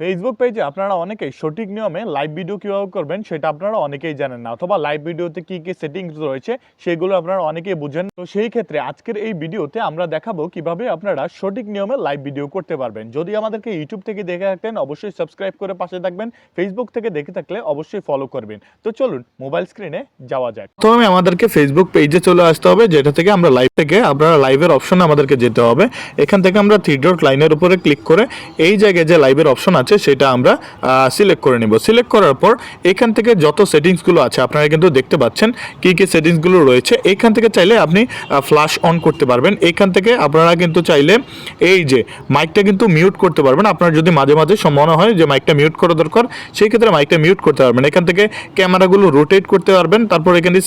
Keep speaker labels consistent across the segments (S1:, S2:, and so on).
S1: Facebook পেজে আপনারা অনেকেই সঠিক নিয়মে লাইভ ভিডিও কীভাবে করবেন সেটা আপনারা অনেকেই জানেন না, অথবা লাইভ ভিডিওতে কী কী সেটিংস রয়েছে সেগুলো আপনারা অনেকেই বুঝেন। তো সেই ক্ষেত্রে আজকের এই ভিডিওতে আমরা দেখাবো কীভাবে আপনারা সঠিক নিয়মে লাইভ ভিডিও করতে পারবেন। যদি আমাদেরকে ইউটিউব থেকে দেখে থাকেন অবশ্যই সাবস্ক্রাইব করে পাশে থাকবেন ফেসবুক থেকে দেখে থাকলে অবশ্যই ফলো করবেন। তো চলুন মোবাইল স্ক্রিনে যাওয়া যাক। প্রথমে আমাদেরকে ফেসবুক পেজে চলে আসতে হবে, যেটা থেকে আমরা লাইভ থেকে আপনারা লাইভের অপশনে আমাদেরকে যেতে হবে। এখান থেকে আমরা থ্রি ডট লাইনের উপরে ক্লিক করে এই জায়গায় যে লাইভের অপশন আছে সেটা আমরা সিলেক্ট করে নিব। সিলেক্ট করার পর এখান থেকে যত সেটিংসগুলো আছে, আপনারা কিন্তু দেখতে পাচ্ছেন কি কি সেটিংসগুলো রয়েছে। এখান থেকে চাইলে আপনি ফ্ল্যাশ অন করতে পারবেন। এখান থেকে আপনারা কিন্তু চাইলে এই যে মাইকটা কিন্তু মিউট করতে পারবেন। আপনার যদি মাঝে মাঝে মনে হয় যে মাইকটা মিউট করা দরকার, সেই ক্ষেত্রে মাইকটা মিউট করতে পারবেন। এখান থেকে ক্যামেরাগুলো রোটেট করতে পারবেন। তারপর এখানে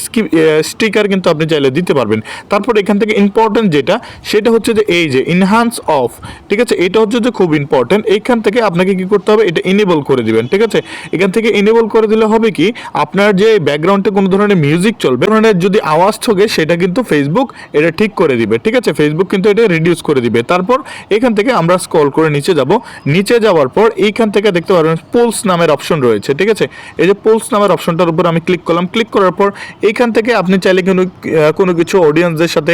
S1: স্টিকার কিন্তু আপনি চাইলে দিতে পারবেন। তারপর এখান থেকে ইম্পর্টেন্ট যেটা, সেটা হচ্ছে যে এই যে ইনহান্স অফ ঠিক আছে? এটা হচ্ছে যে খুব ইম্পর্টেন্ট এইখান থেকে আপনাকে কি করতে হবে, এটা এনেবল করে দিবেন, ঠিক আছে? এখান থেকে এনেবল করে দিলে হবে কি, আপনার যে ব্যাকগ্রাউন্ডে কোনো ধরনের মিউজিক চলবে ধরনের যদি আওয়াজ থাকে সেটা কিন্তু ফেসবুক এটা ঠিক করে দিবে, ঠিক আছে? ফেসবুক কিন্তু এটা রিডিউস করে দিবে। তারপর এখান থেকে আমরা স্ক্রল করে নিচে যাব। নিচে যাওয়ার পর এইখান থেকে দেখতে পারবেন পোলস নামের অপশন রয়েছে, ঠিক আছে? এই যে পোলস নামের অপশনটার উপর আমি ক্লিক করলাম ক্লিক করার পর এইখান থেকে আপনি চাইলে কোনো কোনো কিছু অডিয়েন্সদের সাথে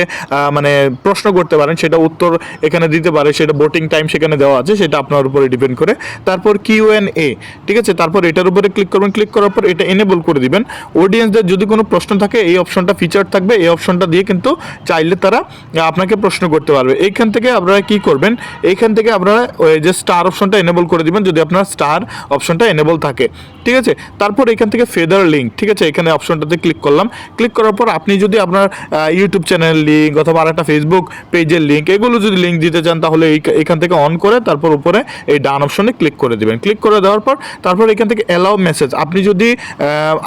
S1: মানে প্রশ্ন করতে পারেন, সেটা উত্তর এখানে দিতে পারে, সেটা বোটিং টাইম সেখানে দেওয়া আছে, সেটা আপনার উপরে ডিপেন্ড করে। তারপর কিউ এন এ ঠিক আছে? তারপর এটার উপরে ক্লিক করবেন ক্লিক করার পর এটা এনেবল করে দিবেন। অডিয়েন্সদের যদি কোনো প্রশ্ন থাকে, এই অপশনটা ফিচার থাকবে, এই অপশনটা দিয়ে কিন্তু চাইলে তারা আপনাকে প্রশ্ন করতে পারবে। এইখান থেকে আপনারা কি করবেন? এইখান থেকে আপনারা ওই যে স্টার অপশনটা এনেবল করে দিবেন, যদি আপনার স্টার অপশনটা এনেবল থাকে। ঠিক আছে? তারপর এখান থেকে ফেদার লিঙ্ক ঠিক আছে? এখানে অপশনটাতে ক্লিক করলাম। ক্লিক করার পর আপনি যদি আপনার ইউটিউব চ্যানেল লিঙ্ক অথবা আর একটা ফেসবুক পেজের লিঙ্ক এগুলো যদি লিঙ্ক দিতে চান, তাহলে এখান থেকে অন করে তারপর উপরে এই ডান অপশনে ক্লিক করে দিবেন। ক্লিক করে দেওয়ার পর তারপর এখান থেকে অ্যালাউ মেসেজ আপনি যদি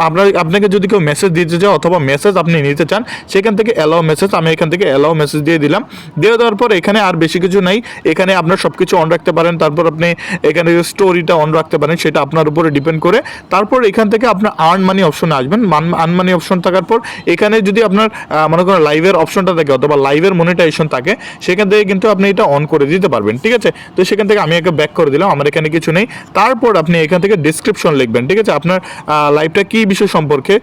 S1: আপনার আপনাকে যদি কেউ মেসেজ দিতে চায় অথবা মেসেজ আপনি নিতে চান, সেখান থেকে অ্যালাউ মেসেজ আমি এখান থেকে অ্যালাউ মেসেজ দিয়ে দিলাম। দিয়ে দেওয়ার পর এখানে আর বেশি কিছু নাই। এখানে আপনার সব কিছু অন রাখতে পারেন। তারপর আপনি এখানে স্টোরিটা অন রাখতে পারেন, সেটা আপনার উপরে ডিপেন্ড করে। তারপর এখান থেকে আপনার আর্ন মানি অপশনে আসবেন। আর্ন মানি অপশন থাকার পর এখানে যদি আপনার মনে করেন লাইভের অপশনটা থাকে অথবা লাইভের মনিটাইজেশন থাকে, সেখান থেকে কিন্তু আপনি এটা অন করে দিতে পারবেন। ঠিক আছে? তো সেখান থেকে আমি একে ব্যাক করে দিলাম। আমার এখানে কিছু নেই। তারপর আপনি এখান থেকে ডিসক্রিপশন লিখবেন, ঠিক আছে? আপনার লাইভটা কি বিষয় সম্পর্কে?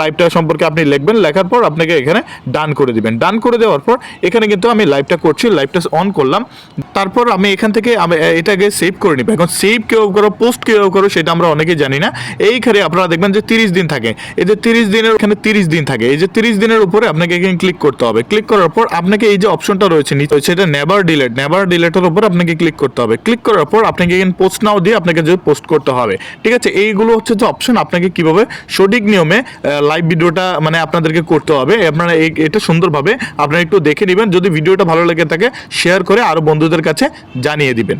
S1: লাইভটা সম্পর্কে আপনি লিখবেন, লেখার পর আপনাকে এখানে ডান করে দিবেন। ডান করে দেওয়ার পর এখানে কিন্তু আমি লাইভটা করছি লাইভটা অন করলাম। তারপর আমি এখান থেকে আমি এটাকে সেভ করে নিব। এখন সেভ কেউ করো পোস্ট কেউ করো, সেটা আমরা অনেকেই জানি না। এইখানে আপনারা দেখবেন যে তিরিশ দিন থাকে। এই যে তিরিশ দিনের, এখানে তিরিশ দিন থাকে। এই যে তিরিশ দিনের উপরে আপনাকে এখানে ক্লিক করতে হবে। ক্লিক করার পর আপনাকে এই যে অপশনটা রয়েছে, নিচে সেটা নেভার ডিলেট নেভার ডিলেটের উপর আপনাকে ক্লিক করতে হবে। ক্লিক করার পর আপনাকে এখানে পোস্ট নাও দিয়ে আপনাকে যে পোস্ট করতে হবে। ঠিক আছে? এইগুলো হচ্ছে যে অপশন আপনাকে কীভাবে সঠিক নিয়মে লাইভ ভিডিওটা মানে আপনাদেরকে করতে হবে। আপনারা এটা সুন্দরভাবে আপনারা একটু দেখে নেবেন। যদি ভিডিওটা ভালো লেগে থাকে শেয়ার করে আরও বন্ধুদের কাছে জানিয়ে দিবেন।